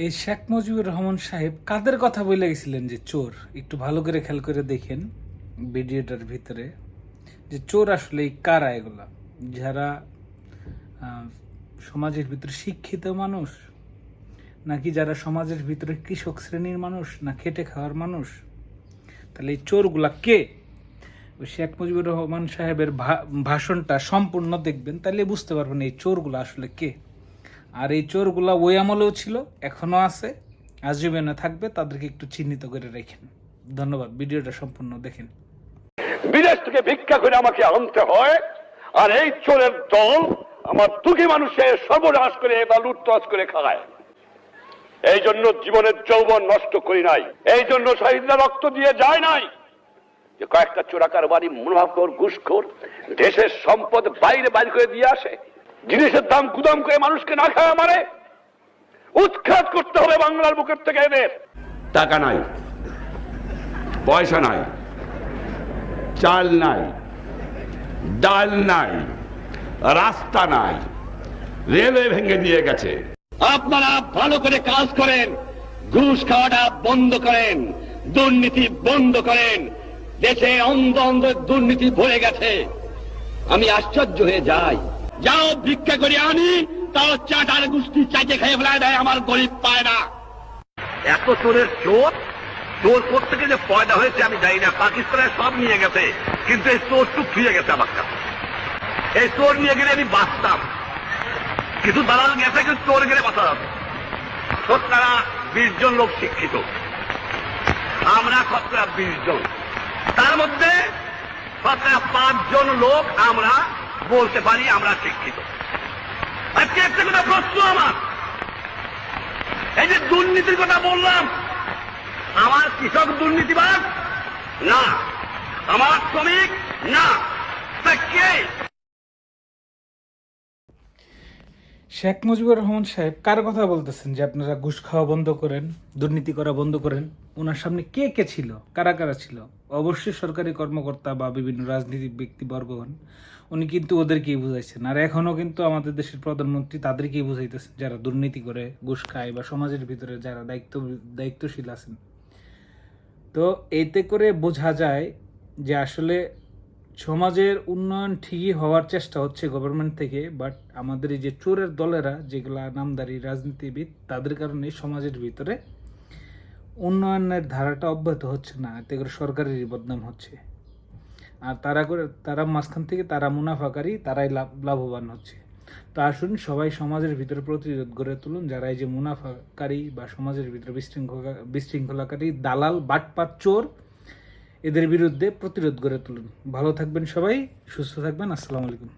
এই শেখ মুজিবুর রহমান সাহেব কাদের কথা বলে গেছিলেন যে চোর? একটু ভালো করে খেয়াল করে দেখেন ভিডিওটার ভিতরে যে চোর আসলে কারা এগুলা? যারা সমাজের ভিতরে শিক্ষিত মানুষ, নাকি যারা সমাজের ভিতরে কৃষক শ্রেণির মানুষ, না খেটে খাওয়ার মানুষ? তাহলে এই চোরগুলা কে? শেখ মুজিবুর রহমান সাহেবের ভাষণটা সম্পূর্ণ দেখবেন, তাহলে বুঝতে পারবেন এই চোরগুলো আসলে কে। আর এই চোরগুলা ওই আমলেও ছিল এখনও আছে। আজীবনে থাকবে, তাদেরকে একটু চিহ্নিত করে রেখেন। ধন্যবাদ, ভিডিওটা সম্পূর্ণ দেখেন। বিদেশ থেকে ভিক্ষা করে আমাকে আনতে হয়, আর এই চোরের দল আমার দুঃখী মানুষের সর্বনাশ করে বা লুটতরাজ করে খায়। এই জন্য জীবনের যৌবন নষ্ট করি নাই। এই জন্য শহীদরা রক্ত দিয়ে যায় নাই। যে কয়েকটা চোরাকার বাড়ি মুনাফাখোর, ঘুষখোর দেশের সম্পদ বাইরে বাইরে করে দিয়ে আসে। জিনিসের দাম গুদাম করে মানুষকে না খাওয়া মারে উৎখাত করতে হবে বাংলার বুকের থেকে এদের। টাকা নাই পয়সা নাই চাল নাই ডাল নাই রাস্তা নাই রেলওয়ে ভেঙে দিয়ে গেছে। আপনারা ভালো করে কাজ করেন ঘুষ খাওয়াটা বন্ধ করেন দুর্নীতি বন্ধ করেন দেশে অন্ধ অন্ধ দুর্নীতি ভরে গেছে। আমি আশ্চর্য হয়ে যাই। যাও ভিক্ষা করে আনি, তাও চাটার গুষ্টি চাইতে খেয়ে ফেলায় দেয়, আমার গরিব পায় না। এত চোরের চোর? চোর থেকে যে পয়দা হয়েছে, আমি জানি না। পাকিস্তানে সব নিয়ে গেছে, কিন্তু এই চোর টুক ফিরে গেছে আমার কাছে। এই চোর নিয়ে গেলে আমি বাঁচতাম। কিছু দালাল গেছে, কিন্তু চোর গেলে বাঁচা যাবে। শতকরা বিশ জন লোক শিক্ষিত। আমরা শতকরা বিশ জন। তার মধ্যে শতকরা পাঁচজন লোক আমরা বলতে পারি আমরা শিক্ষিত। আজকে একটা কথা প্রশ্ন আমার। এই যে দুর্নীতির কথা বললাম, আমার কৃষক দুর্নীতিবাদ না। আমার শ্রমিক? না। কে? শেখ মুজিবুর রহমান সাহেব কার কথা বলতেছেন যে আপনারা ঘুষ খাওয়া বন্ধ করেন, দুর্নীতি করা বন্ধ করেন? ওনার সামনে কে কে ছিল? কারা কারা ছিল? অবশ্যই সরকারি কর্মকর্তা বা বিভিন্ন রাজনীতিক ব্যক্তিবর্গগণ, উনি কিন্তু ওদেরকেই বুঝাইছেন। আর এখনও কিন্তু আমাদের দেশের প্রধানমন্ত্রী তাদেরকেই বুঝাইতেছেন, যারা দুর্নীতি করে, ঘুষ খায় বা সমাজের ভিতরে যারা দায়িত্ব, দায়িত্বশীল আছেন। তো এতে করে বোঝা যায় যে আসলে সমাজের উন্নয়ন ঠিকই হওয়ার চেষ্টা হচ্ছে গভর্নমেন্ট থেকে বাট আমাদের এই যে চোরের দলেরা, যেগুলা নামদারি রাজনীতিবিদ, তাদের কারণে সমাজের ভিতরে উন্নয়নের ধারাটা অব্যাহত হচ্ছে না, এতে করে সরকারেরই বদনাম হচ্ছে। আর তারা করে, তারা মাঝখান থেকে তারা মুনাফাকারী, তারাই লাভ, লাভবান হচ্ছে। তো আসুন সবাই সমাজের ভিতরে প্রতিরোধ গড়ে তুলুন, যারা এই যে মুনাফাকারী বা সমাজের ভিতরে বিশৃঙ্খলা, বিশৃঙ্খলাকারী, দালাল, বাটপাট চোর এদের বিরুদ্ধে প্রতিরোধ গড়ে তুলুন। ভালো থাকবেন সবাই সুস্থ থাকবেন। আসসালামু আলাইকুম।